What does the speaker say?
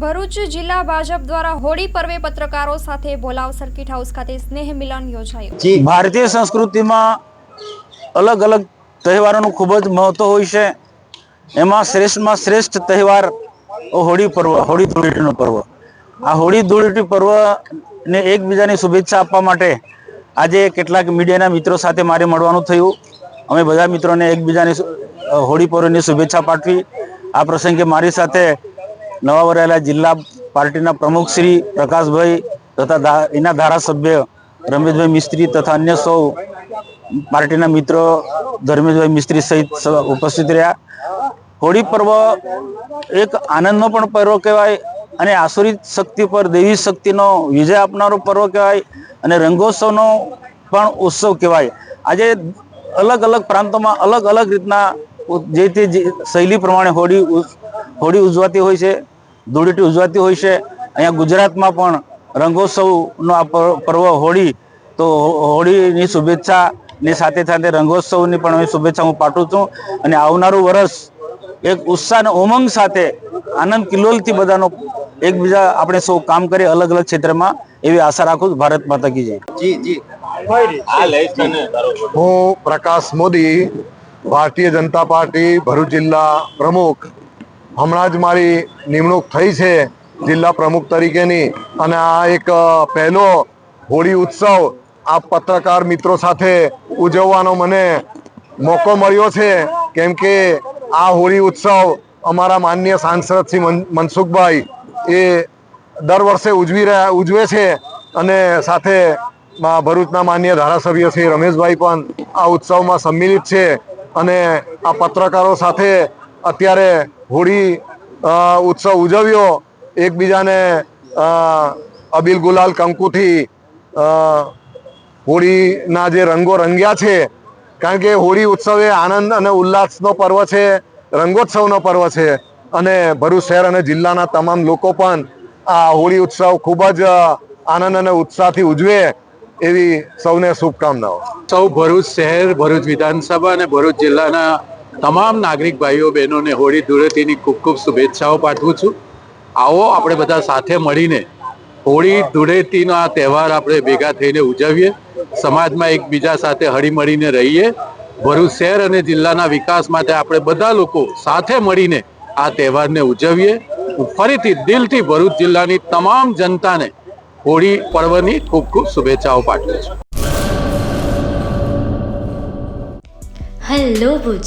ભરૂચ જિલ્લા ભાજપ દ્વારા હોળી પર્વે પત્રકારો સાથે બોલાવ સર્કિટ હાઉસ ખાતે સ્નેહ મિલન યોજાયું. ભારતીય સંસ્કૃતિમાં અલગ અલગ તહેવારોનું ખૂબ જ મહત્વ હોય છે. એમાં શ્રેષ્ઠમાં શ્રેષ્ઠ તહેવાર હોળી પર્વ, હોળી ધૂળેટીનો પર્વ. આ હોળી ધૂળેટી પર્વને એકબીજાની શુભેચ્છા આપવા માટે આજે કેટલાક મીડિયાના મિત્રો સાથે મારે મળવાનું થયું. અમે બધા મિત્રોને એકબીજાની હોળી પર્વની શુભેચ્છા પાઠવી. આ પ્રસંગે મારી સાથે નવા વરાયેલા જિલ્લા પાર્ટીના પ્રમુખ શ્રી પ્રકાશભાઈ તથા એના ધારાસભ્ય રમેશભાઈ મિસ્ત્રી તથા અન્ય સૌ પાર્ટીના મિત્રો ધર્મેશભાઈ મિસ્ત્રી સહિત ઉપસ્થિત રહ્યા. હોળી પર્વ એક આનંદનો પણ પર્વ કહેવાય અને આસુરિત શક્તિ પર દેવી શક્તિનો વિજય આપનારો પર્વ કહેવાય અને રંગોત્સવનો પણ ઉત્સવ કહેવાય. આજે અલગ અલગ પ્રાંતોમાં અલગ અલગ રીતના જે તે શૈલી પ્રમાણે હોળી હોળી ઉજવાતી હોય છે ધૂળેટી ઉજવાતી હોય છે. અહીંયા ગુજરાતમાં પણ રંગોત્સવનો આ પર- પર્વ હોળી તો હોળીની શુભેચ્છાની સાથે સાથે રંગોત્સવની પણ હું શુભેચ્છા હું પાઠવું છું. અને આવનારું વર્ષ એક ઉત્સાહ અને ઉમંગ સાથે આનંદ કિલ્લોલથી બધાનો એકબીજા આપણે સૌ કામ કરીએ અલગ અલગ ક્ષેત્રમાં એવી આશા રાખું છું. ભારત માતા કી જય. હું પ્રકાશ મોદી ભારતીય જનતા પાર્ટી ભરૂચ જિલ્લા પ્રમુખ. હમણાં જ મારી નિમણૂક થઈ છે જિલ્લા પ્રમુખ તરીકેની અને આ એક પહેલો હોળી ઉત્સવ આ પત્રકાર મિત્રો સાથે ઉજવવાનો મને મોકો મળ્યો છે. કેમ કે આ હોળી ઉત્સવ અમારા માન્ય સાંસદ શ્રી મન- મનસુખભાઈ એ દર વર્ષે ઉજવી રહ્યા, ઉજવે છે અને સાથે ભરૂચના માન્ય ધારાસભ્ય શ્રી રમેશભાઈ પણ આ ઉત્સવમાં સંમિલિત છે અને આ પત્રકારો સાથે અત્યારે હોળી ઉત્સવ ઉજવ્યો. એકબીજાને અબીલ ગુલાલ કંકુથી હોળીના જે રંગો રંગ્યા છે. કારણ કે હોળી ઉત્સવ એ આનંદ અને ઉલ્લાસનો પર્વ છે, રંગોત્સવનો પર્વ છે. અને ભરૂચ શહેર અને જિલ્લાના તમામ લોકો પણ આ હોળી ઉત્સવ ખૂબ જ આનંદ અને ઉત્સાહથી ઉજવે એવી સૌને શુભકામનાઓ. સૌ ભરૂચ શહેર, ભરૂચ વિધાનસભા અને ભરૂચ જિલ્લાના તમામ નાગરિક ભાઈઓ, બહેનોને હોળી ધૂળેટીની ખૂબ ખૂબ શુભેચ્છાઓ પાઠવું છું. આવો આપણે બધા સાથે મળીને હોળી ધૂળેટીનો આ તહેવાર આપણે ભેગા થઈને ઉજવીએ. સમાજમાં એકબીજા સાથે હળીમળીને રહીએ. ભરૂચ શહેર અને જિલ્લાના વિકાસ માટે આપણે બધા લોકો સાથે મળીને આ તહેવારને ઉજવીએ. ફરીથી દિલથી ભરૂચ જિલ્લાની તમામ જનતાને હોળી પર્વની ખૂબ ખૂબ શુભેચ્છાઓ પાઠવું છું. હેલો ભુજ